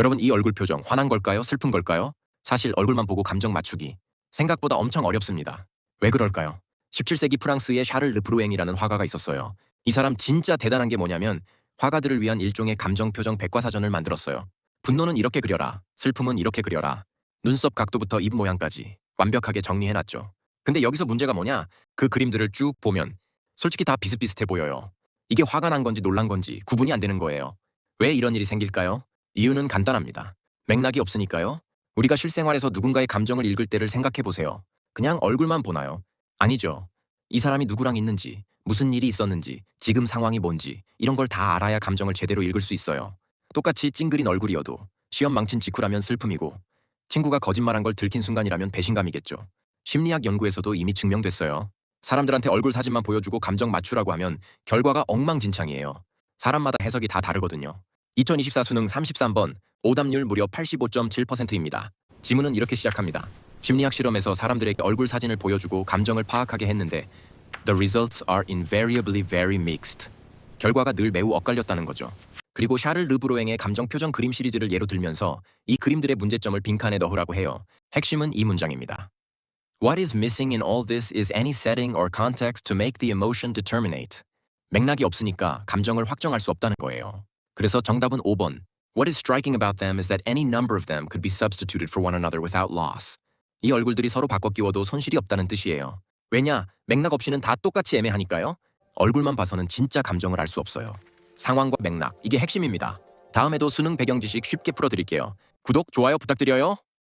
여러분 이 얼굴 표정 화난 걸까요? 슬픈 걸까요? 사실 얼굴만 보고 감정 맞추기 생각보다 엄청 어렵습니다. 왜 그럴까요? 17세기 프랑스에 샤를 르브루앵이라는 화가가 있었어요. 이 사람 진짜 대단한 게 뭐냐면 화가들을 위한 일종의 감정 표정 백과사전을 만들었어요. 분노는 이렇게 그려라. 슬픔은 이렇게 그려라. 눈썹 각도부터 입 모양까지 완벽하게 정리해놨죠. 근데 여기서 문제가 뭐냐? 그 그림들을 쭉 보면 솔직히 다 비슷비슷해 보여요. 이게 화가 난 건지 놀란 건지 구분이 안 되는 거예요. 왜 이런 일이 생길까요? 이유는 간단합니다. 맥락이 없으니까요. 우리가 실생활에서 누군가의 감정을 읽을 때를 생각해 보세요. 그냥 얼굴만 보나요? 아니죠. 이 사람이 누구랑 있는지, 무슨 일이 있었는지, 지금 상황이 뭔지 이런 걸 다 알아야 감정을 제대로 읽을 수 있어요. 똑같이 찡그린 얼굴이어도 시험 망친 직후라면 슬픔이고 친구가 거짓말한 걸 들킨 순간이라면 배신감이겠죠. 심리학 연구에서도 이미 증명됐어요. 사람들한테 얼굴 사진만 보여주고 감정 맞추라고 하면 결과가 엉망진창이에요. 사람마다 해석이 다 다르거든요. 2024 수능 33번 오답률 무려 85.7%입니다. 지문은 이렇게 시작합니다. 심리학 실험에서 사람들에게 얼굴 사진을 보여주고 감정을 파악하게 했는데 The results are invariably very mixed. 결과가 늘 매우 엇갈렸다는 거죠. 그리고 샤를 르브로eng의 감정 표정 그림 시리즈를 예로 들면서 이 그림들의 문제점을 빈칸에 넣으라고 해요. 핵심은 이 문장입니다. What is missing in all this is any setting or context to make the emotion determinate. 맥락이 없으니까 감정을 확정할 수 없다는 거예요. 그래서 정답은 5번. What is striking about them is that any number of them could be substituted for one another without loss. 이 얼굴들이 서로 바꿔 끼워도 손실이 없다는 뜻이에요. 왜냐? 맥락 없이는 다 똑같이 애매하니까요. 얼굴만 봐서는 진짜 감정을 알 수 없어요. 상황과 맥락, 이게 핵심입니다. 다음에도 수능 배경 지식 쉽게 풀어드릴게요. 구독, 좋아요 부탁드려요.